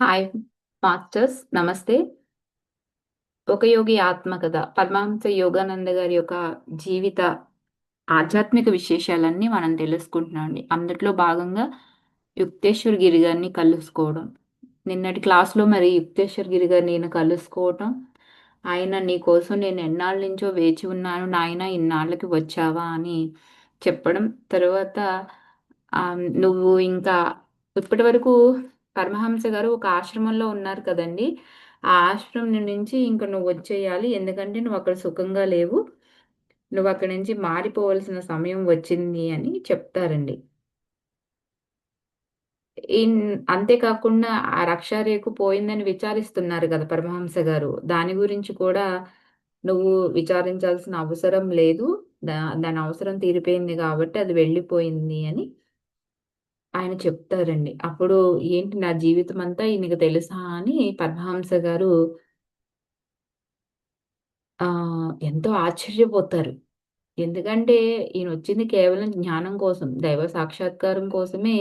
Hi masters నమస్తే ఒక యోగి ఆత్మకథ. పరమహంస యోగానంద గారి యొక్క జీవిత ఆధ్యాత్మిక విశేషాలన్నీ మనం తెలుసుకుంటున్నాం అండి అందుట్లో భాగంగా యుక్తేశ్వర్ గిరి గారిని కలుసుకోవడం. నిన్నటి క్లాస్లో మరి యుక్తేశ్వర్ గిరి గారిని నేను కలుసుకోవటం. ఆయన నీ కోసం నేను ఎన్నాళ్ళ నుంచో వేచి ఉన్నాను. నాయన ఇన్నాళ్ళకి వచ్చావా అని చెప్పడం. తర్వాత నువ్వు ఇంకా ఇప్పటి వరకు పరమహంస గారు ఒక ఆశ్రమంలో ఉన్నారు కదండి. ఆ ఆశ్రమం నుంచి ఇంకా నువ్వు వచ్చేయాలి. ఎందుకంటే నువ్వు అక్కడ సుఖంగా లేవు. నువ్వు అక్కడి నుంచి మారిపోవలసిన సమయం వచ్చింది అని చెప్తారండి. అంతేకాకుండా ఆ రక్షారేఖ పోయిందని విచారిస్తున్నారు కదా పరమహంస గారు. దాని గురించి కూడా నువ్వు విచారించాల్సిన అవసరం లేదు. దా దాని అవసరం తీరిపోయింది కాబట్టి అది వెళ్ళిపోయింది అని ఆయన చెప్తారండి. అప్పుడు ఏంటి నా జీవితం అంతా ఈయనకు తెలుసా అని పరమహంస గారు ఆ ఎంతో ఆశ్చర్యపోతారు. ఎందుకంటే ఈయన వచ్చింది కేవలం జ్ఞానం కోసం దైవ సాక్షాత్కారం కోసమే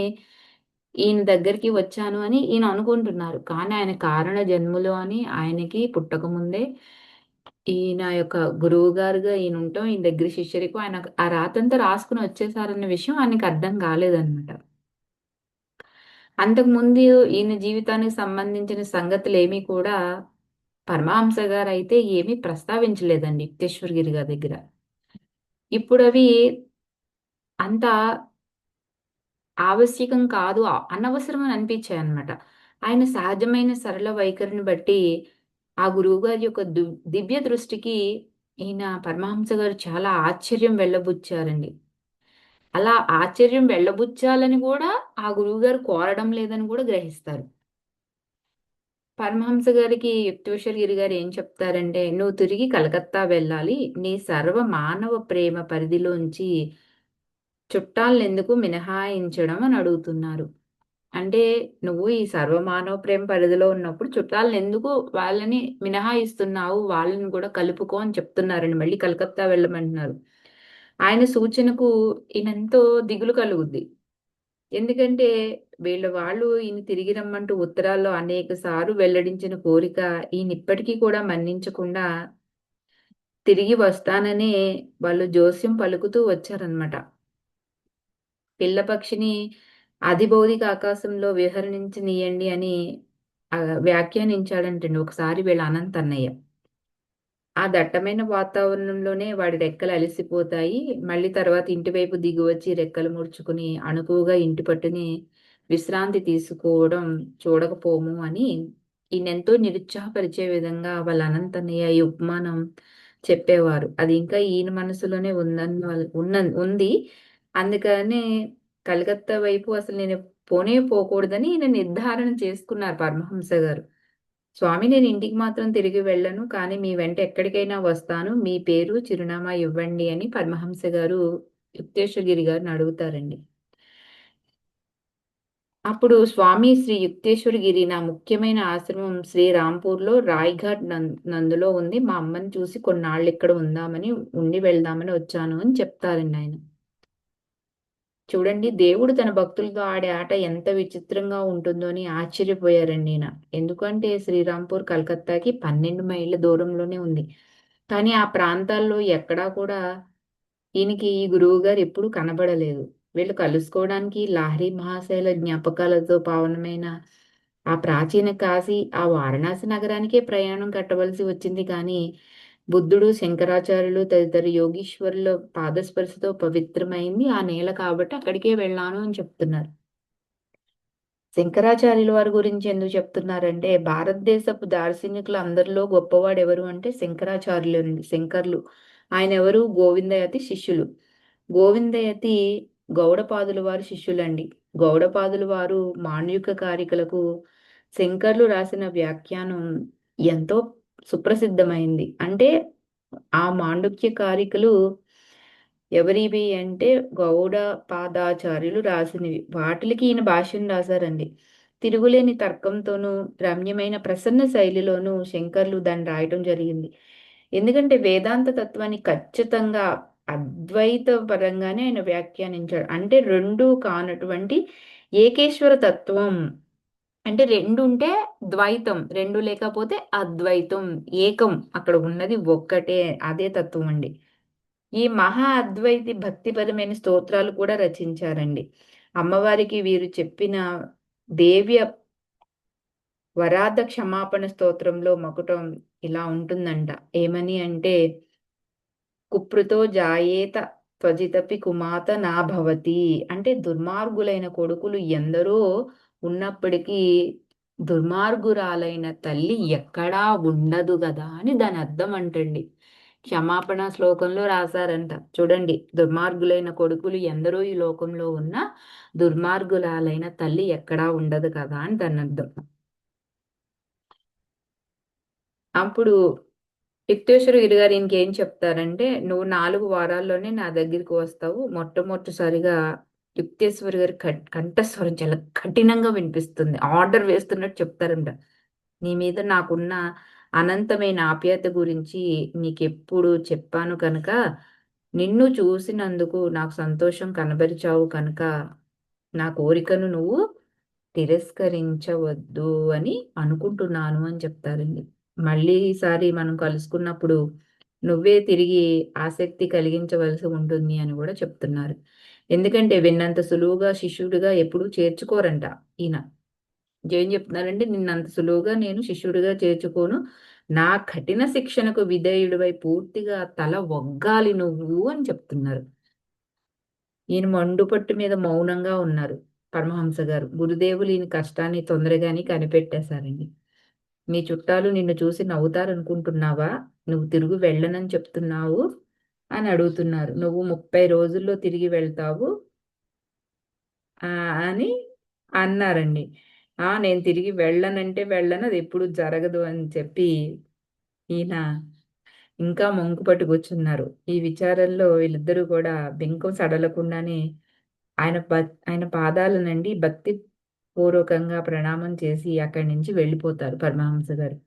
ఈయన దగ్గరికి వచ్చాను అని ఈయన అనుకుంటున్నారు. కానీ ఆయన కారణ జన్ములు అని ఆయనకి పుట్టకముందే ఈయన యొక్క గురువు గారుగా ఈయన ఉంటాం ఈయన దగ్గర శిష్యరికం ఆయన ఆ రాతంతా రాసుకుని వచ్చేసారన్న విషయం ఆయనకి అర్థం కాలేదన్నమాట. అంతకుముందు ఈయన జీవితానికి సంబంధించిన సంగతులు ఏమీ కూడా పరమహంస గారు అయితే ఏమీ ప్రస్తావించలేదండి యుక్తేశ్వరగిరి గారి దగ్గర. ఇప్పుడు అవి అంత ఆవశ్యకం కాదు అనవసరం అని అనిపించాయి అనమాట ఆయన సహజమైన సరళ వైఖరిని బట్టి ఆ గురువు గారి యొక్క దు- దివ్య దృష్టికి ఈయన పరమహంస గారు చాలా ఆశ్చర్యం వెళ్ళబుచ్చారండి. అలా ఆశ్చర్యం వెళ్ళబుచ్చాలని కూడా ఆ గురువు గారు కోరడం లేదని కూడా గ్రహిస్తారు. పరమహంస గారికి యుక్తేశ్వర్ గిరి గారు ఏం చెప్తారంటే నువ్వు తిరిగి కలకత్తా వెళ్ళాలి. నీ సర్వ మానవ ప్రేమ పరిధిలోంచి చుట్టాలను ఎందుకు మినహాయించడం అని అడుగుతున్నారు. అంటే నువ్వు ఈ సర్వమానవ ప్రేమ పరిధిలో ఉన్నప్పుడు చుట్టాలను ఎందుకు వాళ్ళని మినహాయిస్తున్నావు? వాళ్ళని కూడా కలుపుకో అని చెప్తున్నారండి. మళ్ళీ కలకత్తా వెళ్ళమంటున్నారు. ఆయన సూచనకు ఈయనెంతో దిగులు కలుగుద్ది. ఎందుకంటే వీళ్ళ వాళ్ళు ఈయన తిరిగి రమ్మంటూ ఉత్తరాల్లో అనేక సార్లు వెల్లడించిన కోరిక ఈయన ఇప్పటికీ కూడా మన్నించకుండా తిరిగి వస్తాననే వాళ్ళు జోస్యం పలుకుతూ వచ్చారనమాట పిల్లపక్షిని అధిభౌతిక ఆకాశంలో విహరించనీయండి అని వ్యాఖ్యానించాడంటండి ఒకసారి వీళ్ళ అనంత అన్నయ్య ఆ దట్టమైన వాతావరణంలోనే వాడి రెక్కలు అలసిపోతాయి. మళ్ళీ తర్వాత ఇంటివైపు దిగి వచ్చి రెక్కలు ముడుచుకుని అణుకువగా ఇంటి పట్టుని విశ్రాంతి తీసుకోవడం చూడకపోము అని ఈయనెంతో నిరుత్సాహపరిచే విధంగా వాళ్ళ అనంతన్నయ్య ఈ ఉపమానం చెప్పేవారు. అది ఇంకా ఈయన మనసులోనే ఉందని వాళ్ళు ఉన్న ఉంది. అందుకనే కలకత్తా వైపు అసలు నేను పోనే పోకూడదని ఈయన నిర్ధారణ చేసుకున్నారు పరమహంస గారు. స్వామి నేను ఇంటికి మాత్రం తిరిగి వెళ్ళను కానీ మీ వెంట ఎక్కడికైనా వస్తాను. మీ పేరు చిరునామా ఇవ్వండి అని పరమహంస గారు యుక్తేశ్వరగిరి గారిని అడుగుతారండి. అప్పుడు స్వామి శ్రీ యుక్తేశ్వరగిరి నా ముఖ్యమైన ఆశ్రమం శ్రీ రాంపూర్లో రాయ్ఘాట్ నందులో ఉంది. మా అమ్మని చూసి కొన్నాళ్ళు ఇక్కడ ఉందామని ఉండి వెళ్దామని వచ్చాను అని చెప్తారండి ఆయన. చూడండి దేవుడు తన భక్తులతో ఆడే ఆట ఎంత విచిత్రంగా ఉంటుందో అని ఆశ్చర్యపోయారండి ఈయన. ఎందుకంటే శ్రీరాంపూర్ కలకత్తాకి పన్నెండు మైళ్ళ దూరంలోనే ఉంది. కానీ ఆ ప్రాంతాల్లో ఎక్కడా కూడా ఈయనకి ఈ గురువు గారు ఎప్పుడూ కనబడలేదు. వీళ్ళు కలుసుకోవడానికి లాహరి మహాశైల జ్ఞాపకాలతో పావనమైన ఆ ప్రాచీన కాశీ ఆ వారణాసి నగరానికే ప్రయాణం కట్టవలసి వచ్చింది. కానీ బుద్ధుడు శంకరాచార్యులు తదితర యోగీశ్వరుల పాదస్పర్శతో పవిత్రమైంది. ఆ నేల కాబట్టి అక్కడికే వెళ్ళాను అని చెప్తున్నారు. శంకరాచార్యుల వారి గురించి ఎందుకు చెప్తున్నారంటే భారతదేశపు దార్శనికులు అందరిలో గొప్పవాడు ఎవరు అంటే శంకరాచార్యులు అండి శంకర్లు. ఆయన ఎవరు? గోవిందయతి శిష్యులు. గోవిందయతి గౌడపాదుల వారు శిష్యులండి. గౌడపాదుల వారు మాండ్యుక కారికలకు శంకర్లు రాసిన వ్యాఖ్యానం ఎంతో సుప్రసిద్ధమైంది. అంటే ఆ మాండుక్య కారికలు ఎవరివి అంటే గౌడ పాదాచార్యులు రాసినవి. వాటికి ఈయన భాష్యం రాశారండి. తిరుగులేని తర్కంతోనూ రమ్యమైన ప్రసన్న శైలిలోనూ శంకర్లు దాన్ని రాయటం జరిగింది. ఎందుకంటే వేదాంత తత్వాన్ని ఖచ్చితంగా అద్వైత పరంగానే ఆయన వ్యాఖ్యానించాడు. అంటే రెండు కానటువంటి ఏకేశ్వర తత్వం అంటే రెండు ఉంటే ద్వైతం రెండు లేకపోతే అద్వైతం ఏకం. అక్కడ ఉన్నది ఒక్కటే అదే తత్వం అండి. ఈ మహా అద్వైతి భక్తిపరమైన స్తోత్రాలు కూడా రచించారండి. అమ్మవారికి వీరు చెప్పిన దేవ్య వరాధ క్షమాపణ స్తోత్రంలో మకుటం ఇలా ఉంటుందంట. ఏమని అంటే కుప్రుతో జాయేత త్వజితపి కుమాత నా భవతి. అంటే దుర్మార్గులైన కొడుకులు ఎందరో ఉన్నప్పటికీ దుర్మార్గురాలైన తల్లి ఎక్కడా ఉండదు కదా అని దాని అర్థం అంటండి. క్షమాపణ శ్లోకంలో రాశారంట. చూడండి దుర్మార్గులైన కొడుకులు ఎందరో ఈ లోకంలో ఉన్న దుర్మార్గురాలైన తల్లి ఎక్కడా ఉండదు కదా అని దాని అర్థం. అప్పుడు యుక్తేశ్వర గారు ఇంకేం చెప్తారంటే నువ్వు నాలుగు వారాల్లోనే నా దగ్గరికి వస్తావు. మొట్టమొదటిసారిగా యుక్తేశ్వరి గారి కంఠస్వరం చాలా కఠినంగా వినిపిస్తుంది. ఆర్డర్ వేస్తున్నట్టు చెప్తారంట. నీ మీద నాకున్న అనంతమైన ఆప్యాయత గురించి నీకెప్పుడు చెప్పాను కనుక నిన్ను చూసినందుకు నాకు సంతోషం కనబరిచావు కనుక నా కోరికను నువ్వు తిరస్కరించవద్దు అని అనుకుంటున్నాను అని చెప్తారండి. మళ్ళీ ఈసారి మనం కలుసుకున్నప్పుడు నువ్వే తిరిగి ఆసక్తి కలిగించవలసి ఉంటుంది అని కూడా చెప్తున్నారు. ఎందుకంటే విన్నంత సులువుగా శిష్యుడిగా ఎప్పుడూ చేర్చుకోరంట ఈయన. ఏం చెప్తున్నారంటే నిన్నంత సులువుగా నేను శిష్యుడిగా చేర్చుకోను. నా కఠిన శిక్షణకు విధేయుడివై పూర్తిగా తల ఒగ్గాలి నువ్వు అని చెప్తున్నారు. ఈయన మండుపట్టు మీద మౌనంగా ఉన్నారు పరమహంస గారు. గురుదేవులు ఈయన కష్టాన్ని తొందరగానే కనిపెట్టేశారండి. మీ చుట్టాలు నిన్ను చూసి నవ్వుతారనుకుంటున్నావా? నువ్వు తిరుగు వెళ్ళనని చెప్తున్నావు. అని అడుగుతున్నారు. నువ్వు ముప్పై రోజుల్లో తిరిగి వెళ్తావు అని అన్నారండి. ఆ నేను తిరిగి వెళ్ళనంటే వెళ్ళను అది ఎప్పుడు జరగదు అని చెప్పి ఈయన ఇంకా మొంకు పట్టు కూర్చున్నారు ఈ విచారంలో వీళ్ళిద్దరూ కూడా బెంకం సడలకుండానే ఆయన ఆయన పాదాలనండి భక్తి పూర్వకంగా ప్రణామం చేసి అక్కడి నుంచి వెళ్ళిపోతారు పరమహంస గారు.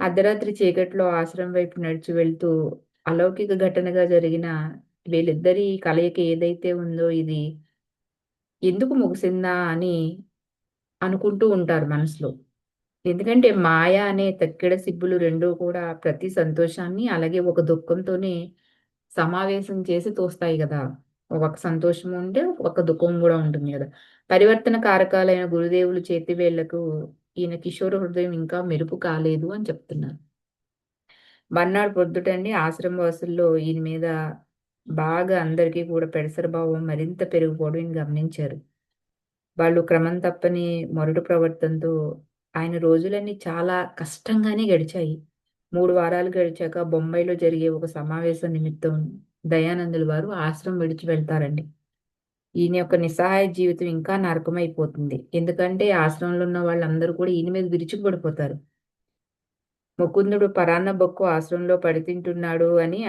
అర్ధరాత్రి చీకట్లో ఆశ్రమం వైపు నడిచి వెళ్తూ అలౌకిక ఘటనగా జరిగిన వీళ్ళిద్దరి కలయిక ఏదైతే ఉందో ఇది ఎందుకు ముగిసిందా అని అనుకుంటూ ఉంటారు మనసులో. ఎందుకంటే మాయ అనే తక్కిడ సిబ్బులు రెండూ కూడా ప్రతి సంతోషాన్ని అలాగే ఒక దుఃఖంతోనే సమావేశం చేసి తోస్తాయి కదా. ఒక సంతోషం ఉంటే ఒక దుఃఖం కూడా ఉంటుంది కదా. పరివర్తన కారకాలైన గురుదేవులు చేతివేళ్ళకు ఈయన కిషోర హృదయం ఇంకా మెరుపు కాలేదు అని చెప్తున్నారు. మర్నాడు పొద్దుటండి ఆశ్రమ వాసుల్లో ఈయన మీద బాగా అందరికీ కూడా పెడసర భావం మరింత పెరిగిపోవడం ఈయన గమనించారు. వాళ్ళు క్రమం తప్పని మొరటు ప్రవర్తనతో ఆయన రోజులన్నీ చాలా కష్టంగానే గడిచాయి. మూడు వారాలు గడిచాక బొంబాయిలో జరిగే ఒక సమావేశం నిమిత్తం దయానందులు వారు ఆశ్రమం విడిచి వెళ్తారండి. ఈయన యొక్క నిస్సహాయ జీవితం ఇంకా నరకమైపోతుంది. ఎందుకంటే ఆశ్రమంలో ఉన్న వాళ్ళందరూ కూడా ఈయన మీద విరుచుకుపడిపోతారు. ముకుందుడు పరాన్న బొక్కు ఆశ్రమంలో పడి తింటున్నాడు అని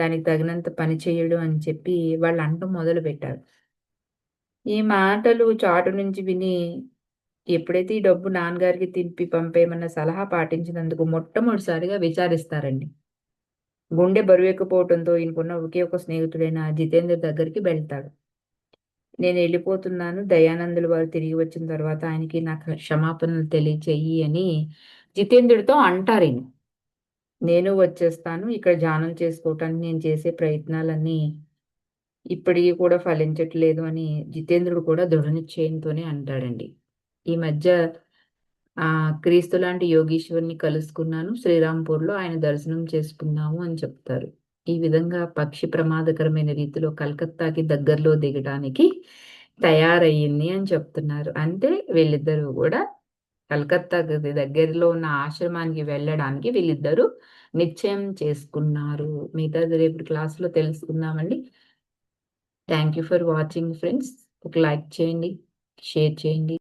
దానికి తగినంత పని చేయడు అని చెప్పి వాళ్ళు అంటూ మొదలు పెట్టారు. ఈ మాటలు చాటు నుంచి విని ఎప్పుడైతే ఈ డబ్బు నాన్నగారికి తింపి పంపేయమన్న సలహా పాటించినందుకు మొట్టమొదటిసారిగా విచారిస్తారండి. గుండె బరువెక్కపోవడంతో ఈయనకున్న ఒకే ఒక స్నేహితుడైన జితేందర్ దగ్గరికి వెళ్తాడు. నేను వెళ్ళిపోతున్నాను దయానందులు వారు తిరిగి వచ్చిన తర్వాత ఆయనకి నాకు క్షమాపణలు తెలియచేయి అని జితేంద్రుడితో అంటారు నేను వచ్చేస్తాను ఇక్కడ ధ్యానం చేసుకోవటానికి నేను చేసే ప్రయత్నాలన్నీ ఇప్పటికీ కూడా ఫలించట్లేదు అని జితేంద్రుడు కూడా దృఢ నిశ్చయంతోనే అంటాడండి. ఈ మధ్య ఆ క్రీస్తు లాంటి యోగీశ్వరిని కలుసుకున్నాను శ్రీరాంపూర్లో ఆయన దర్శనం చేసుకున్నాము అని చెప్తారు. ఈ విధంగా పక్షి ప్రమాదకరమైన రీతిలో కలకత్తాకి దగ్గరలో దిగడానికి తయారయ్యింది అని చెప్తున్నారు. అంటే వీళ్ళిద్దరూ కూడా కలకత్తా దగ్గరలో ఉన్న ఆశ్రమానికి వెళ్ళడానికి వీళ్ళిద్దరూ నిశ్చయం చేసుకున్నారు. మిగతాది రేపు క్లాస్లో తెలుసుకుందామండి. Thank you for watching friends ఒక లైక్ చేయండి షేర్ చేయండి.